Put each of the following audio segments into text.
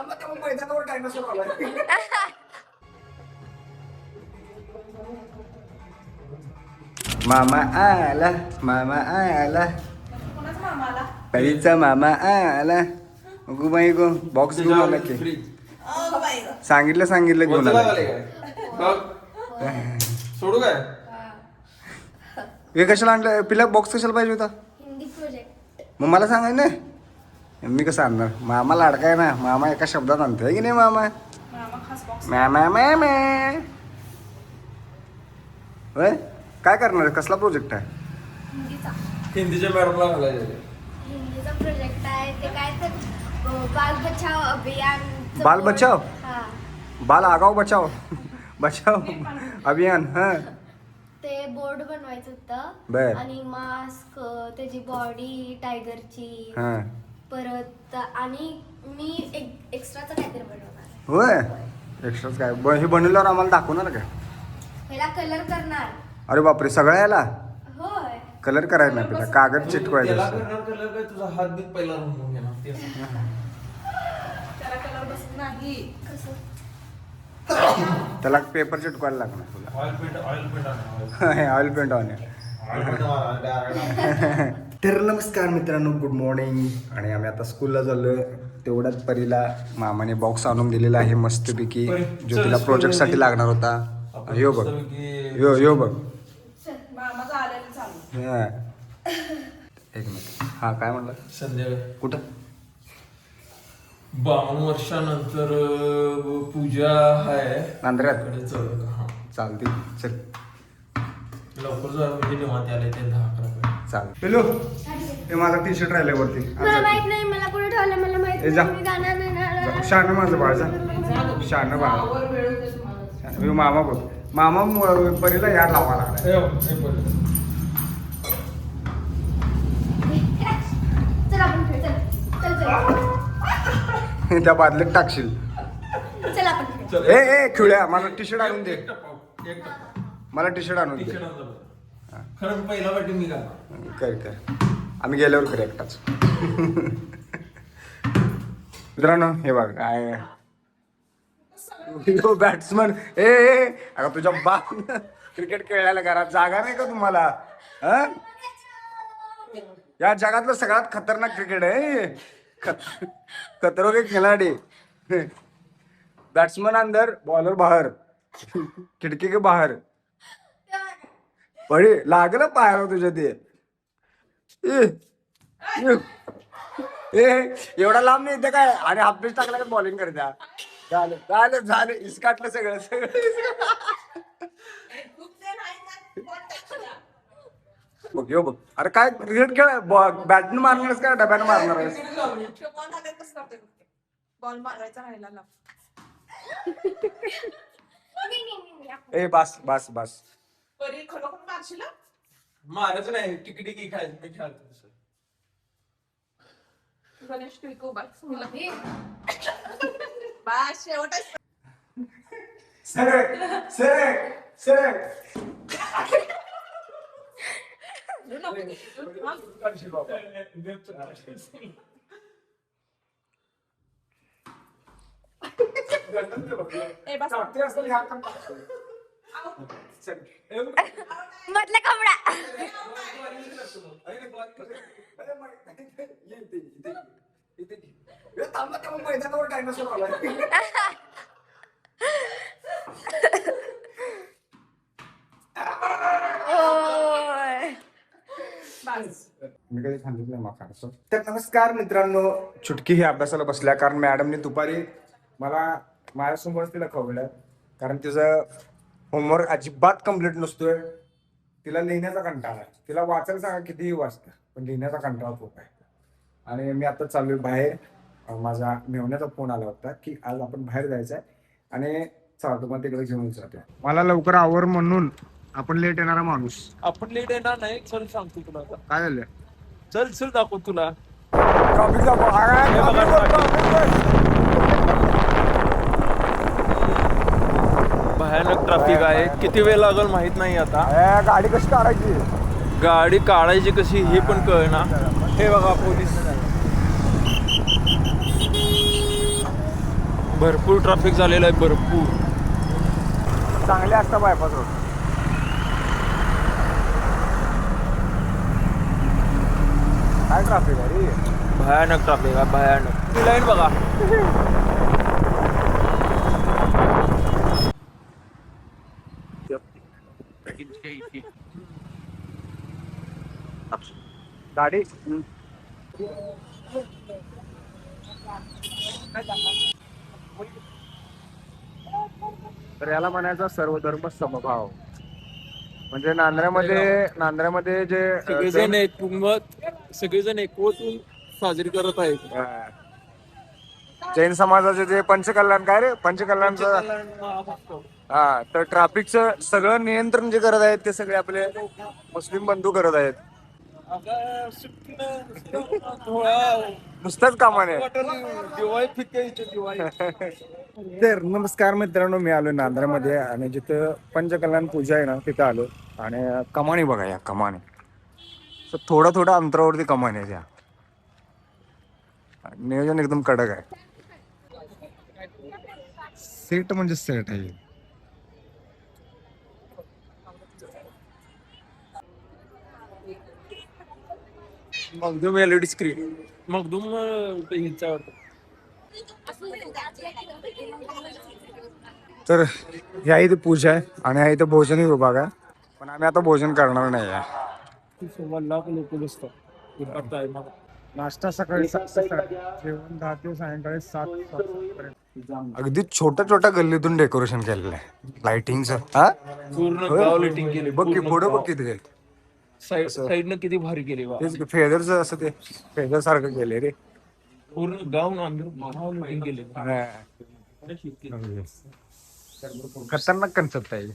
थांबा तेव्हा मैदानावर डायनासोर आला मामा आला मामा आला कोणाचा मामा आला. परीचा मामा आला. गो बाई गो बॉक्स घेऊन आला की. अगं बाई गं. सांगितलं सांगितलं घेऊन वचला आला आले काय बघ. सोडू काय? हे कशाला आणलं? पिला बॉक्स कशाला पाहिजे होता? हिंदी प्रोजेक्ट मग मला सांगाय ना मी कसं आणणार? मामा लाडका आहे ना मामा एका शब्दात आणतो आहे की नाही मामा? मामा खास बॉक्स मामा मामा होय? काय करणार? कसला प्रोजेक्ट आहे? हिंदीचा हिंदीच्या मॅडमला घालायचे हिंदीचा प्रोजेक्ट आहे ते काय तर अं, बाल बचाव अभियान बाल बचाव? हा. बाल आगाव बचाव बचाव अभियान हा. ते बोर्ड बनवायचं होतं. बर. आणि मास्क त्याची बॉडी टायगरची हा. परत आणि मी एक एक्स्ट्राचं काहीतरी बनवणार. होय? एक्स्ट्राच काय? ब- हे बनवल्यावर आम्हाला दाखवणार का? ह्याला कलर करणार. अरे बापरे सगळ्या याला होय. कलर करायला नाही पहिला कागद चिटकवायचं त्याला असतं. करणार कलर काय? तुझा हात बीत पहिला ते त्याला कलर बसत नाही. कसं? त्याला पेपर चिटकवायला लागणार तुला. ऑइल पेंट ऑइल पेंट आणणार oil paint on oil paint मारा तर नमस्कार मित्रांनो गुड मॉर्निंग आणि आम्ही आता स्कूलला चाललोय. तेवढ्याच परीला मामाने बॉक्स आणून दिलेला आहे मस्तपैकी जो तिला प्रोजेक्टसाठी. लागणार होता. यो बघ. यो यो बघ. मामाचं आलेलं चालू. हा. एक मिनिट. हा काय म्हणलं? संध्याकाळी. कुठं? बावन्न वर्षानंतर पूजा आहे हा. चालते चल. लवकर जा म्हणजे निवांत आले ते दहा अकरा पर्यंत. चाल पिलो हे माझा टी शर्ट राहिलाय वरती. मला माहीत नाही मला कुठे ठेवलं मला माहीत ए, जा. नाही मी जाणार नाही ना. शहाणं माझं बाळ जा. शहाणं बाळ. मी मामा बोल मामा मु- परीला याड लावा लागला बघ, बघ. चल आपण खेळ चल. चल चल. त्या बादलीत टाकशील. चल आपण खेळ. चल, ए ए खुळ्या मला टी शर्ट आणून दे. मला टी शर्ट आणून दे. आणलं खरं पहिला वाटी मी घालणार. कर कर. आम्ही गेल्यावर करू एकटाच. मित्रांनो हे बघ काय बॅट्समन ए ए, अगं तुझ्या बा क्रिकेट खेळायला घरात जागा नाही का तुम्हाला? हा? या जगातलं सगळ्यात खतरनाक क्रिकेट आहे खत- खतरो के खिलाडी. अंदर बॉलर बाहेर. खिडकी के बाहेर. बडी लागलं पाहायला तुझ्या ते ए, एवढा लांब नाही काय आणि हाफ टाकला का बॉलिंग करत्या झालं झालं झालं इसकाटलं सगळं सगळं. बघ यो बघ अरे काय क्रिकेट खेळ बॅटन मारणार आहेस का डब्यानं मारणार बॉल मारायचा राहिला. ए बस बस बस खरोखर मारशील हं? मारायचं नाही टिकी टिकी खायचं मी खेळतो तसं. गणेश तू इकडे उभा आहे. बस शेवट आहे. सरळ सरळ सरळ ए, बस. मधला कमरा मैदानावर डायनासोर मी कधी सांगितलं नाही माका तर नमस्कार मित्रांनो. चुटकी ही अभ्यासाला बसल्या कारण मॅडमने दुपारी मला माझ्यासमोर तिला खवलं कारण तिचं होमवर्क अजिबात कंप्लीट नसतोय. तिला लिहिण्याचा कंटाळा आहे. तिला वाचायला सांगा कितीही वाचतं पण लिहिण्याचा कंटाळा खूप आहे. आणि मी आता चाललोय बाहेर. माझा मेवण्याचा फोन आला होता की आज आपण बाहेर जायचं आहे. आणि चालतो मग तिकडे घेऊन जातो. मला लवकर आवर म्हणून आपण लेट येणारा माणूस. आपण लेट येणार नाही. चल सांगतो तुला. आता. काय झालं? चल चल दाखव. तुला ट्रॉफिक भयानक ट्रॅफिक आहे. किती वेळ लागल माहीत नाही आता. ए, गाडी कशी काढायची? गाडी काढायची कशी हे पण कळना. हे बघा पोलीस. भरपूर ट्रॅफिक झालेलं आहे भरपूर. चांगले असतात बायपास रोड. काय ट्राफिक आहे रे? भयानक ट्रॅफिक आहे भयानक. ती लाईन बघा. गाडी. तर याला म्हणायचा सर्वधर्म समभाव. म्हणजे नांद्र्यामध्ये नांद्र्यामध्ये जे सगळेजण एकमत सगळेजण एकवटून साजरी करत आहेत. जैन समाजाचे जे पंचकल्याण काय रे? पंचकल्याणचं हा तर ट्रॅफिकचं सगळं नियंत्रण जे करत आहेत ते सगळे आपले मुस्लिम बंधू करत आहेत. नुसतंच कामाने. दिवाळी फिक्के दिवाळी तर नमस्कार मित्रांनो मी आलो नांद्र्यामध्ये आणि जिथं पंचकल्याण पूजा आहे ना तिथं आलो. आणि कमानी बघा या कमानी. तर थोडा थोडा अंतरावरती कमानी आहे त्या. नियोजन एकदम कडक आहे. सेट म्हणजे सेट आहे. मगदूम एलईडी स्क्रीन मगदूम तर ह्या इथे पूजा आहे आणि ह्या इथं भोजन विभाग आहे. पण आम्ही आता भोजन करणार नाही आहे. लाख लोक नाश्ता सकाळी सात ते सात जेवण दहा ते सायंकाळी सात पर्यंत. अगदी छोट्या छोट्या गल्लीतून डेकोरेशन केलेलं आहे. लाइटिंगचं हा? पूर्ण गाव केली बघ की पुढे बघ किती साईड साईडनं किती भारी केली बा. तेच फेदरचं असं ते फेदर सारखं केलंय रे. पूर्ण गाव नांदूर गाव लिटिंग केली हा. खतरनाक कन्सेप्ट आहे.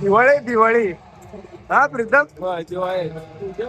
दिवाळी दिवाळी. हा प्रीतम? दिवाळी उद्या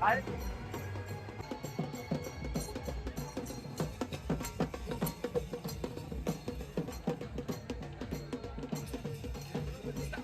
아!